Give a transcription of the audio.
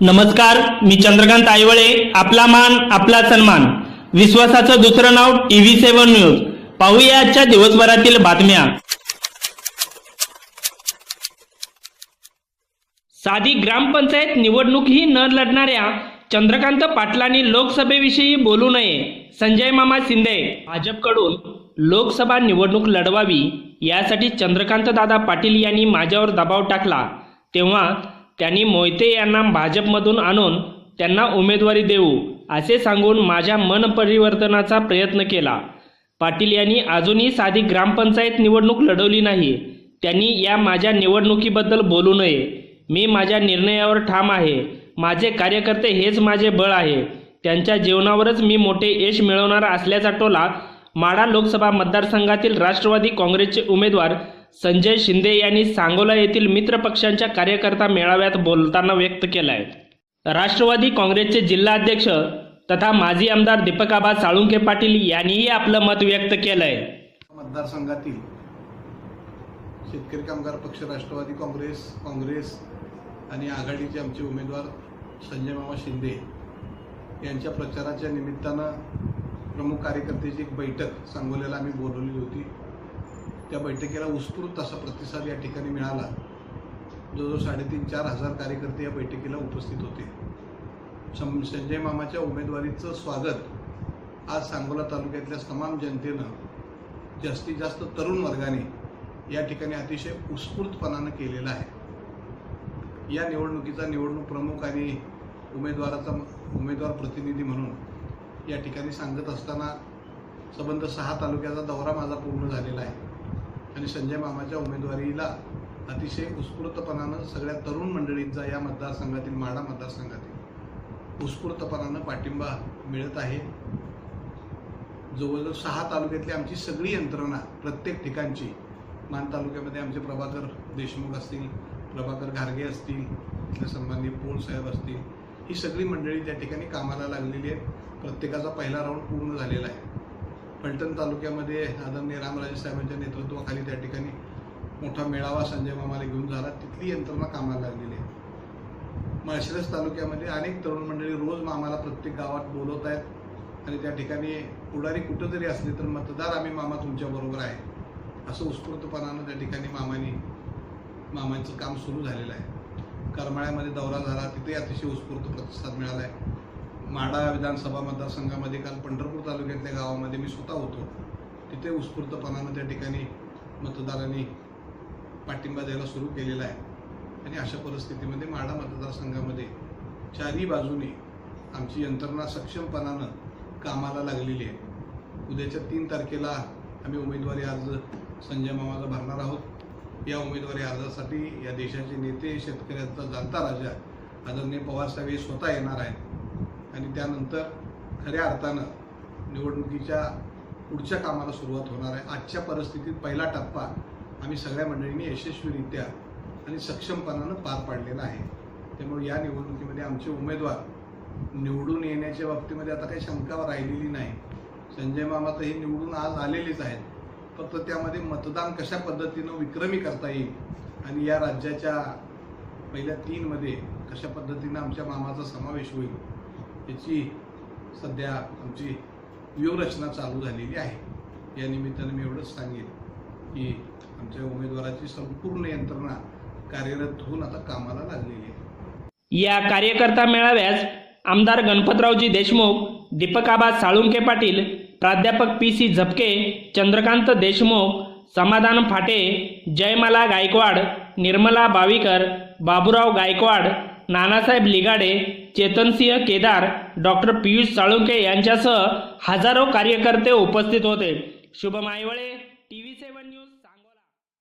नमस्कार मी चंद्रकांत आयवळे आपला मान आपला सन्मान. विश्वासाचं दुसरं नाव टीव्ही सेव्हन न्यूज. पाहूया आजच्या दिवसभरातील बातम्या. साधी ग्रामपंचायत निवडणूकही न लढणाऱ्या चंद्रकांत पाटलांनी लोकसभेविषयी बोलू नये. संजय मामा शिंदे. भाजपकडून लोकसभा निवडणूक लढवावी यासाठी चंद्रकांत दादा पाटील यांनी माझ्यावर दबाव टाकला. तेव्हा त्यांनी मोहिते यांना भाजपमधून आणून त्यांना उमेदवारी देऊ असे सांगून माझ्या मन परिवर्तनाचा प्रयत्न केला. पाटील यांनी अजूनही साधी ग्रामपंचायत निवडणूक लढवली नाही. त्यांनी या माझ्या निवडणुकीबद्दल बोलू नये. मी माझ्या निर्णयावर ठाम आहे. माझे कार्यकर्ते हेच माझे बळ आहे. त्यांच्या जीवनावरच मी मोठे यश मिळवणार असल्याचा टोला माढा लोकसभा मतदारसंघातील राष्ट्रवादी काँग्रेसचे उमेदवार संजय शिंदे यांनी सांगोला येथील मित्र पक्षांच्या कार्यकर्ता मेळाव्यात बोलताना व्यक्त केला आहे राष्ट्रवादी काँग्रेसचे जिल्हाध्यक्ष तथा माजी आमदार दीपक आबा साळुंके पाटील यांनीही आपलं मत व्यक्त केलं आहे मतदारसंघातील शेतकरी कामगार पक्ष राष्ट्रवादी काँग्रेस काँग्रेस आणि आघाडीचे आमचे उमेदवार संजय मामा शिंदे यांच्या प्रचाराच्या निमित्तानं प्रमुख कार्यकर्त्याची एक बैठक सांगोल्याला आम्ही बोलवली होती. त्या बैठकीला उत्स्फूर्त असा प्रतिसाद या ठिकाणी मिळाला. जवळजवळ साडेतीन चार हजार कार्यकर्ते या बैठकीला उपस्थित होते. सं संजय मामाच्या उमेदवारीचं स्वागत आज सांगोला तालुक्यातल्या तमाम जनतेनं जास्तीत जास्त तरुण वर्गाने या ठिकाणी अतिशय उत्स्फूर्तपणानं केलेलं आहे. या निवडणुकीचा निवडणूक प्रमुख आणि उमेदवाराचा उमेदवार प्रतिनिधी म्हणून या ठिकाणी सांगत असताना संबंध सहा तालुक्याचा दौरा माझा पूर्ण झालेला आहे. आणि संजय मामाच्या उमेदवारीला अतिशय उत्स्फूर्तपणानं सगळ्या तरुण मंडळींचा या मतदारसंघातील माढा मतदारसंघातील उत्स्फूर्तपणानं पाठिंबा मिळत आहे. जवळजवळ सहा तालुक्यातली आमची सगळी यंत्रणा प्रत्येक ठिकाणची मान तालुक्यामध्ये आमचे प्रभाकर देशमुख असतील प्रभाकर घारगे असतील इथले सन्माननीय पोळ साहेब असतील ही सगळी मंडळी त्या ठिकाणी कामाला लागलेली आहेत. प्रत्येकाचा पहिला राऊंड पूर्ण झालेला आहे. फलटण तालुक्यामध्ये आदरणीय रामराजे साहेबांच्या नेतृत्वाखाली त्या ठिकाणी मोठा मेळावा संजय मामाला घेऊन झाला. तिथली यंत्रणा कामाला लागलेली आहे. माळशिरस तालुक्यामध्ये अनेक तरुण मंडळी रोज मामाला प्रत्येक गावात बोलवत आहेत. आणि त्या ठिकाणी पुढारी कुठं जरी असले तर मतदार आम्ही मामा तुमच्याबरोबर आहे. असं उत्स्फूर्तपणानं त्या ठिकाणी मामाने मामांचं काम सुरू झालेलं आहे. करमाळ्यामध्ये दौरा झाला. तिथे अतिशय उत्स्फूर्त प्रतिसाद मिळाला आहे. माडा विधानसभा मतदारसंघामध्ये काल पंढरपूर तालुक्यातल्या गावामध्ये मी स्वतः होतो. तिथे उत्स्फूर्तपणानं त्या ठिकाणी मतदारांनी पाठिंबा द्यायला सुरू केलेला आहे. आणि अशा परिस्थितीमध्ये माडा मतदारसंघामध्ये चारही बाजूने आमची यंत्रणा सक्षमपणानं कामाला लागलेली आहे. उद्याच्या तीन तारखेला आम्ही उमेदवारी अर्ज संजय मामाला भरणार आहोत. या उमेदवारी अर्जासाठी या देशाचे नेते शेतकऱ्यांचा जाणता राजा आदरणीय पवारसाहेब हे स्वतः येणार आहेत. आणि त्यानंतर खऱ्या अर्थानं निवडणुकीच्या पुढच्या कामाला सुरुवात होणार आहे. आजच्या परिस्थितीत पहिला टप्पा आम्ही सगळ्या मंडळींनी यशस्वीरित्या आणि सक्षमपणानं पार पाडलेला आहे. त्यामुळे या निवडणुकीमध्ये आमचे उमेदवार निवडून येण्याच्या बाबतीमध्ये आता काही शंका राहिलेली नाही. संजय मामा तर हे निवडून आज आलेलेच आहेत. फक्त त्यामध्ये मतदान कशा पद्धतीनं विक्रमी करता येईल आणि या राज्याच्या पहिल्या तीनमध्ये कशा पद्धतीनं आमच्या मामाचा समावेश होईल याची सध्या आमची व्यूहरचना चालू झालेली आहे. या निमित्तानं मी एवढंच सांगेन की आमच्या उमेदवाराची संपूर्ण यंत्रणा कार्यरत होऊन आता कामाला लागलेली आहे. या कार्यकर्ता मेळाव्यास आमदार गणपतरावजी देशमुख दीपक आबा साळुंके पाटील प्राध्यापक P C Zapke Chandrakant Deshmukh Samadhan Phate Jaymala Gaikwad Nirmala Bavikar Baburao Gaikwad Nanasaheb Ligade Chetansinh Kedar doctor Piyush Salunke यांच्यासह हजारो कार्यकर्ते उपस्थित होते. शुभम आयवळे